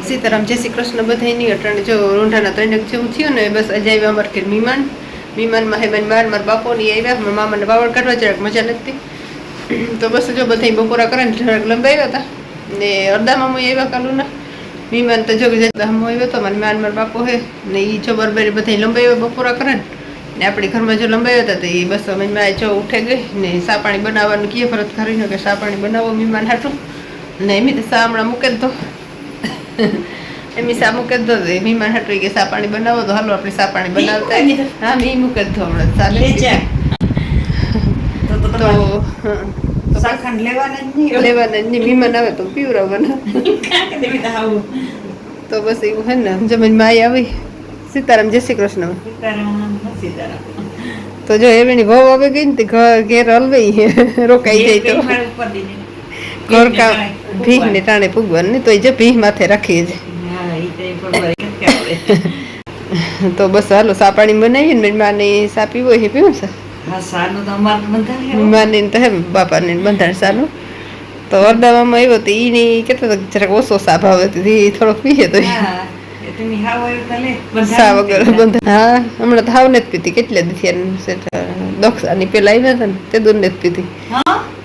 સીતારામ, જય શ્રી કૃષ્ણ. બધાય નહીં અટાણે જો રૂંઢાના ત્રણ જેવું થયું ને, બસ અજય આવ્યા કે ઘેર મહેમાન. મહેમાનમાં હેમાન માર મારા બાપોની આવ્યા. મારા મામાને બાવળ કાઢવા જરાક મજા નથી તો બસ જો બધા બપોરા કરે ને, જરાક લંબાવ્યા હતા. ને અડધામાં આવ્યા કાલુના. મહેમાન તો જો દામો આવ્યો હતો મારા માન, મારા બાપો હે. ને એ જો બરબરે બધા લંબાવ્યા બપોરા કરે ને. ને આપણી ઘરમાં જો લંબાવ્યા હતા તો એ બસ અમે માં જો ઉઠે ગઈ ને સા પાણી બનાવવાનું કીએ ફરત કરીને કે સાપાણી બનાવો મહેમાન હાટું. ને એમ તો સા હમણાં મૂકે તો. એમની સા મૂકે દો મહેમાન હાટું કે સા પાણી બનાવો તો હાલો આપણે સા પાણી બનાવતા. હા મેં મૂકે દો હમણાં ચાલે. તો સાખંડ લેવાના જ નહીં. લેવાના જ નહીં. મહેમાન આવે તો દેવી તો આવું. તો બસ એવું હે ને. જમીન માય આવી. સીતારામ જય શ્રી કૃષ્ણ. સીતારામ, સીતારામ. તો જો એવડી ભાવ આવે ગઈ ને તે ઘર ઘેર હલવાઈ રોકાઈ જાય તો. ભીખને ભીહ ને ટાણે પૂગવાનું ને તો એ જે ભીહ માથે રાખીએ છે. તો બસ હાલો સાપાણી બનાવી બનાવીએ ને માને સા પીવો એ પીવું છે? હા, તો. માને બાપાને બંધાણ સાનું તો અરદાવામાં આવ્યો તો એની કેતો હતો જરાક ઓછો સા આવે થોડોક પીએ તો. સા વગર બંધ હા હમણાં તો હાવ નથી પીતી કેટલા દીથી દક્ષાની પેલા આવ્યા હતા ને તે દૂર નથી પીતી.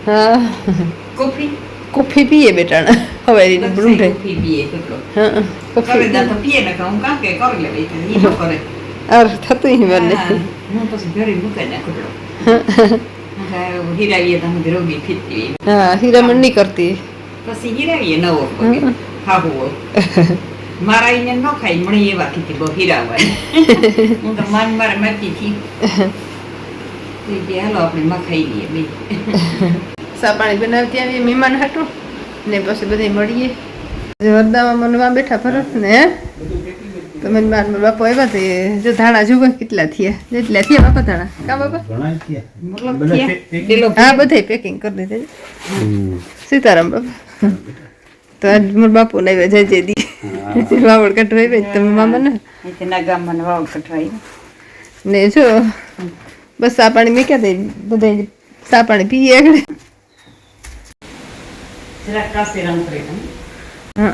હા? હા કોફી? કોફી પીએ બેટાણા હવે ને કોફી પીએ કેટલો. હા કોફી દા તો પીએ ને હું કાં કે કરી લે ઈ તો ઈ કરે. અર થતું ઈ મને હું પછી ઘરે મૂકે ને કેટલો. હીરાવીએ તો અમે રોગી ફીટવી હા હીરામણ નહીં કરતી પછી હીરાવીએ નવો હમ. મારા એને ન ખાઈ મને એવા કીધી બહુ હીરાવાની હું તો માન મારે મારતી હતી હાલો આપણે મખાઈ લઈએ બે સા પાણી બનાવતી આવીએ મહેમાન હાટું. ને પછી બધી મળીએ. વરદામાં મનવા બેઠા ફરસ ને તો મને માર મારા બાપા આવ્યા તે જો ધાણા જોવા કેટલા થયા? જેટલા થયા બાપા ધાણા? કા બાપા? હા બધા પેકિંગ કરી દીધે સીતારામ બાપા. તો આજ મારા બાપુ ને આવ્યા જય જય દી. વાવડ કટવાઈ ભાઈ તમે મામા ને? ગામમાં વાવડ કટવાઈ ને જો બસ સા પાણી મૂક્યા તે બધા સા પાણી પીએ આગળ. જરાક કાશે રંગ કરે હા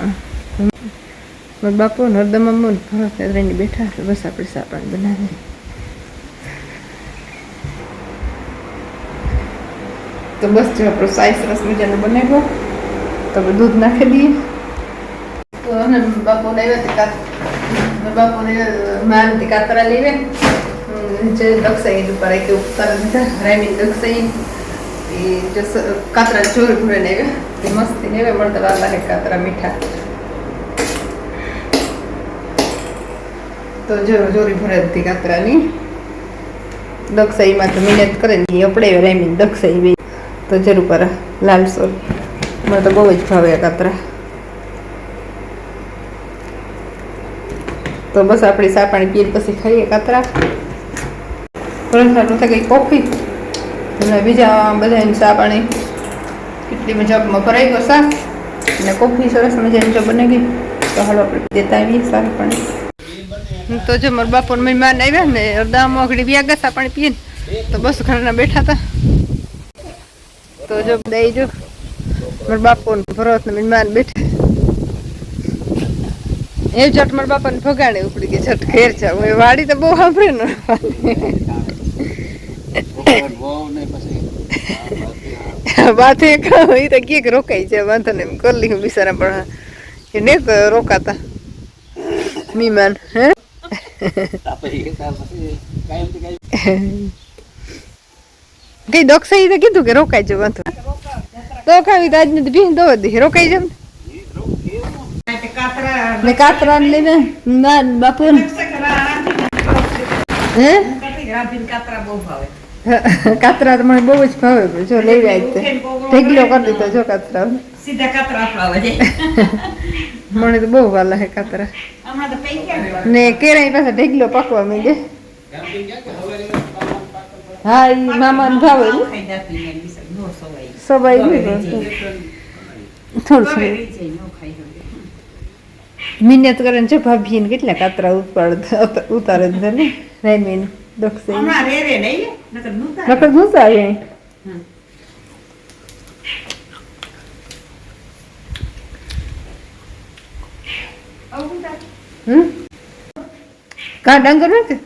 મારા બાપુ નર્દમા મન ભરત બેઠા છે બસ આપણે સાપણ પાણી બનાવીએ. તો બસ જો આપણો સાઈ સરસ મજાનો બનાવ્યો. તો આપણે દૂધ નાખી દઈએ. તો અને બાપુ આવ્યા તે કાત મારા બાપુને માનથી કાતરા લેવે. જે દક્ષાઈ ઉપર કે ઉતાર દીધા રામીન દક્ષાઈ. જો કાતરા જોર ભૂરે ને એ મસ્તી ને એવે મળતા વાલા હે કાતરા મીઠા. તો જો જોરી ભરે હતી કાતરાની. દક્ષાઈમાં તો મહેનત કરે ને આપણે રામીન દક્ષાઈ તો જરૂર પર લાલસો મને તો બહુ જ ભાવે કાતરા. તો બસ આપણી સાપાણી પીએ પછી ખાઈએ કાતરા. પરંતુ થઈ કોફી અને બીજા બધા સા પાણી કેટલી મજામાં ભરાઈ ગયો શાક અને કોફી સરસ મજાની જો બની ગઈ. તો હાલો આપણે દેતા આવીએ શાક પાણી. તો જો મારા બાપુ મહેમાન આવ્યા ને અડધામાં આગળ બી ગયા સા પાણી પીએ તો બસ ઘરના બેઠા હતા. તો જો દઈ જો મારા બાપુ ભરત ને મહેમાન બેઠા. એ જટ મારા બાપાને ભગાડે ઉપડી કે જટ ઘેર એ વાડી તો બહુ સાંભળે ને. વાત એ તો કે રોકાઈ છે વાંધો ને એમ કરી લીધું બિચારા, પણ એ ને રોકાતા. મીમાન, હે? કઈ દક્ષાઈ તો કીધું કે રોકાઈ જાવ વાંધો. તો કાવી તો આજને ભીહ દો દી, રોકાઈ જાવ ને કાતરા ને લઈને ના, બાપુ હે? કાતરા બહુ ભાવે. કાતરા તો મને બહુ જ ભાવે જો લઈ આવી તે ઢેગલો કરી દીધો જો કાતરા સીધા કાતરા આપણા આવે મને તો બહુ વાલા હે કાતરા ગયા ને કેરાઈ પાસે ઢેગલો પાકવા માંડે હા ઈ મામાને ભાવે ને નો સવાઈ નહીં થોડું. મહેનત કરે છે ભાભીને કેટલા કાતરા ઉતારે છે ને રામીન દક્ષિણ હમણાં રે રે નહીં નકર નહોતા. નકર ગુસ્સા આવે હમ. કા ડાંગર નથી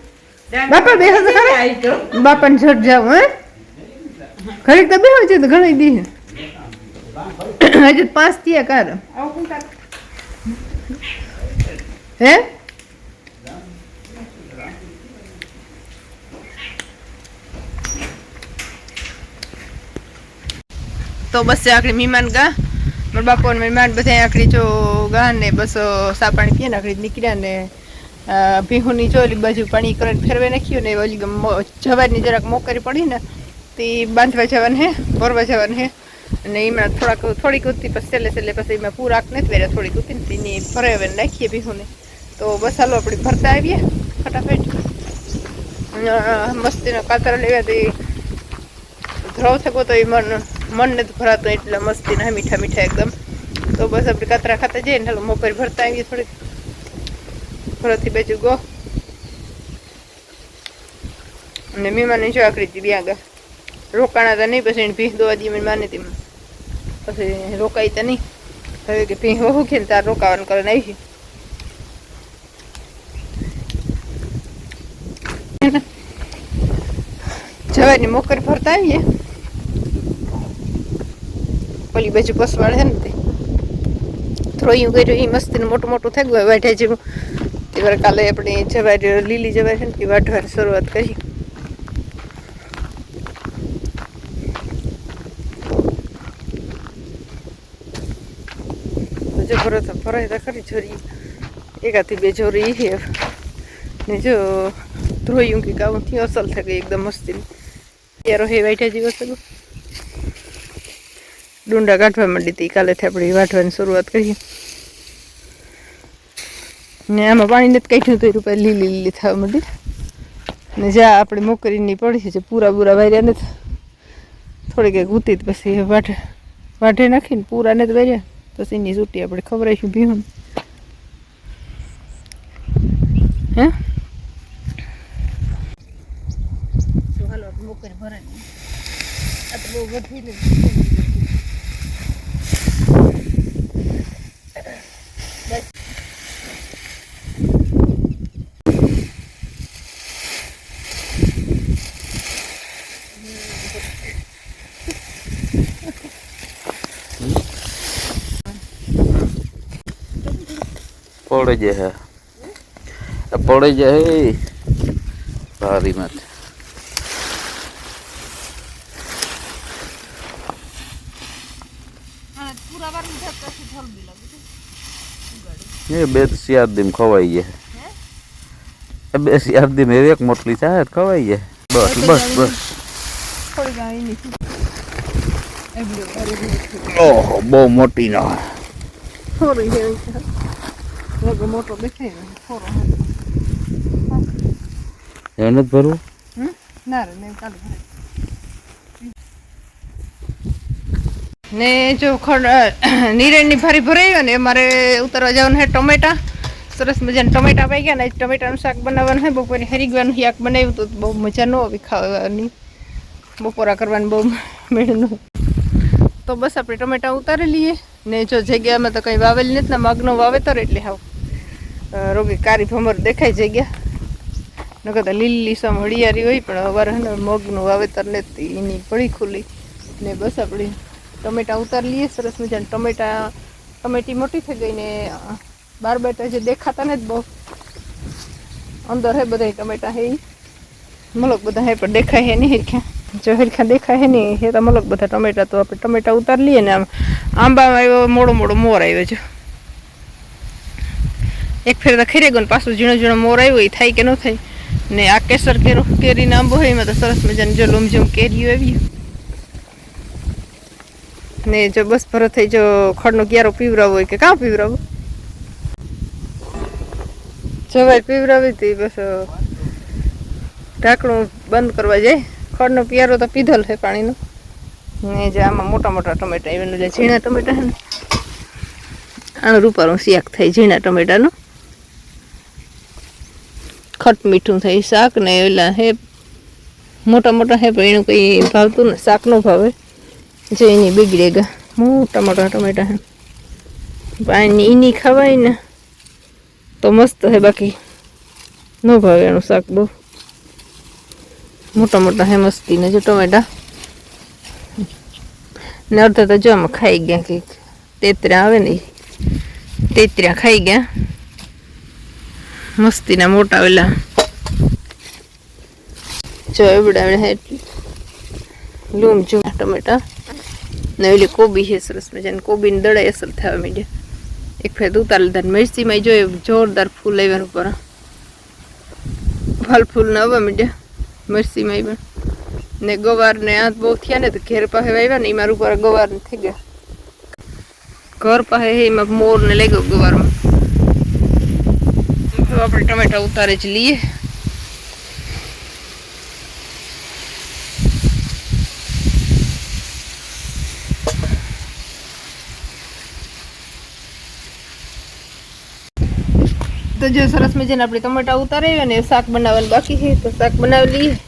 બાપા બેહો તો ખરા આઈ તો બાપાને છોડ જાવ હે ખરી તો બેહો છે તો ઘણી દી હજુ પાંચ થયા કાર હે તો બસ આખડી મહેમાન ગા. મારા બાપો ને મહેમાન બધા આખડી જો ગા ને બસ સાપાણી પીએ ને આખડી નીકળ્યા ને ભીહુની ઓલી બાજુ પાણી કરીને ફેરવે નાખ્યું ને, ઓલી જવાની જરાક મોકરી પડી ને, તે બાંધવા જવાનું હે, ભરવા જવાનું હે. અને એમાં થોડાક, થોડીક ઉતી પછી છેલ્લે છેલ્લે પછી એમાં પૂરાક નથી વેરા થોડીક ઉતી ને તેની ભરાવે નાખીએ ભીહુને. તો બસ હાલો આપણે ભરતા આવીએ, ફટાફટ. મસ્તીનો કાતર લેવા તે ધ્રવ થકો તો એ મન મન નથી ભરાતું એટલા મસ્તી ના મીઠા મીઠા એકદમ. તો બસ આપણે કાતરા ખાતા જઈએ ને, હાલો મોકરી ભરતા આવીએ થોડીક. ફરતી બાજુ ગો. અને મહેમાન જો હતી બી આગળ. રોકાણા હતા નહીં, પછી એને ભીહ દોવા દી, માને તી. પછી રોકાઈ તો નહીં. હવે કે ભીહ વહુ કે તાર રોકાવાનું કરીને આવી જવાની મોકર ફરતા આવીએ. ઓલી બાજુ પસવાડે છે ને તે. થ્રોયું કર્યું એ મસ્તીનું મોટું મોટું થઈ ગયું વાઢે જેવું. તે વાર કાલે આપણે જવાર લીલી જવાર છે ને તે વાઢવાની શરૂઆત કરી. જો ભરો તો ભરાય તો ખરી જોરી. એકાથી બે જોરી છે ને જો ધ્રોયું કે ગાવું થી અસલ થઈ ગઈ એકદમ મસ્તી યારો હે વાઢ્યા જેવો સગો ડુંડા કાઢવા માંડી હતી. કાલેથી આપણે વાઢવાની શરૂઆત કરીએ. ને આમાં પાણી નથી કાઢ્યું તો એ રૂપિયા લીલી લીલી થવા માંડી. ને જ્યાં આપણે મોકરીની પડી છે પૂરા પૂરા વાર્યા નથી. થોડીક ગૂંતી પછી વાઢે વાઢે નાખીને પૂરા નથી વાર્યા. પછી એની સૂટી આપણે ખવડાવીશું ભીહું હે? મોકરી ભરાય. આ બહુ વધી પડે જે હે. આ પડે જે હે ભારી માથે એ બે શિયાર દીમ ખવાઈ જાય એ બે શિયાર દીમ એવી એક મોટલી થાય ખવાઈ જાય બસ બસ બસ. ઓહો બહુ મોટી ન. થોડી મોટો દેખાય ને થોડો એને જ ભરવું? ના રે નહીં ચાલુ ભરાય. ને જો ખડ નીરેણની ભારી ભરાઈ ને અમારે ઉતરવા જવાનું છે ટમેટા. સરસ મજાના ટમેટા પાઈ ગયા ને ટમેટાનું શાક બનાવવાનું છે બપોરે હરી ગવાનું શાક બનાવ્યું તો બહુ મજા ન આવી ખાવાની. બપોરા કરવાની બહુ મેળ ન તો બસ આપણે ટમેટા ઉતારી લઈએ. ને જો જગ્યામાં તો કંઈ વાવેલી નથી ને મગનો વાવેતર એટલે હાવ રોગી કારી ભમર દેખાય ગયા. નકર તો લીલી સમ હળિયારી હોય, પણ અવાર હે મગનું વાવેતર ને એની પડી ખુલ્લી ને બસ આપણી ટમેટા ઉતારી લઈએ, સરસ મજાના ટમેટા, ટમેટી મોટી થઈ ગઈ ને બાર બેટા જે દેખાતા ને જ બહુ. અંદર હે બધા ટમેટા હે મલક બધા હે, પણ દેખાય હે નહીં હેરખ્યા જો હેરખ્યા દેખાય હે નહીં, હે તો મલક બધા ટમેટા તો આપણે ટમેટા ઉતારી લઈએ ને આમ. આંબામાં આવ્યો મોડો મોડો મોર આવ્યો છે. એક ફેર તો ખરી ગયો પાછું ઝીણો ઝીણો મોર આવ્યો એ થાય કે ન થાય. ને આ કેસર કેરો કેરીનો આંબો હોય એમાં તો સરસ મજાની જો લૂમઝૂમ કેરીઓ આવી. ને જો બસ ભરત થઈ જો ખડનો ક્યારો પીવરાવો હોય કે કાં પીવરાવો? જવાય પીવરાવી હતી બસ ઢાંકણું બંધ કરવા જાય. ખડનો પિયારો તો પીધલ છે પાણીનો. ને જે આમાં મોટા મોટા ટમેટા એનું જે ઝીણા ટમેટા છે ને. આનું રૂપારું શિયાક થાય ઝીણા ટમેટાનું. ખટ મીઠું થાય શાક ને એલા હે, મોટા મોટા હે, પણ એનું કંઈ ભાવતું ને, શાક નો ભાવે. જે એની બિગડે ગા, મોટા મોટા ટમેટા હે. પાણી એની ખવાય ને, તો મસ્ત હે, બાકી ન ભાવે એનું શાક બહુ. મોટા મોટા હે, મસ્તી ને જો ટમેટા. ને અડધા તો જો આમાં ખાઈ ગયા, કંઈક. તેતરા આવે ને. તેતરા ખાઈ ગયા. મસ્તીના મોટા ઓલા. જો એવડા હે લૂમ જો ટમેટા. ને ઓલી કોબી છે સરસ મજાની. કોબીની દળાઈ અસર થવા માંડ્યા. એક ફેર ઉતાર લીધા મિર્ચીમાં જોઈએ જોરદાર ફૂલ આવ્યા ઉપર. ફલ ફૂલ ના આવવા માંડ્યા. મિર્ચીમાં પણ. ને ગવાર ને આ બહુ થયા ને તો ઘેર પાસે આવ્યા ને એમાં ઉપર ગવાર થઈ ગયા. ઘર પાસે એમાં મોર ને લઈ ગયો ગવારમાં. તો આપણે ટમેટા ઉતારે જ લઈએ. તો જો સરસ મજાના આપણે ટમેટા ઉતારે અને શાક બનાવવાનું બાકી છે, તો શાક બનાવી લઈએ.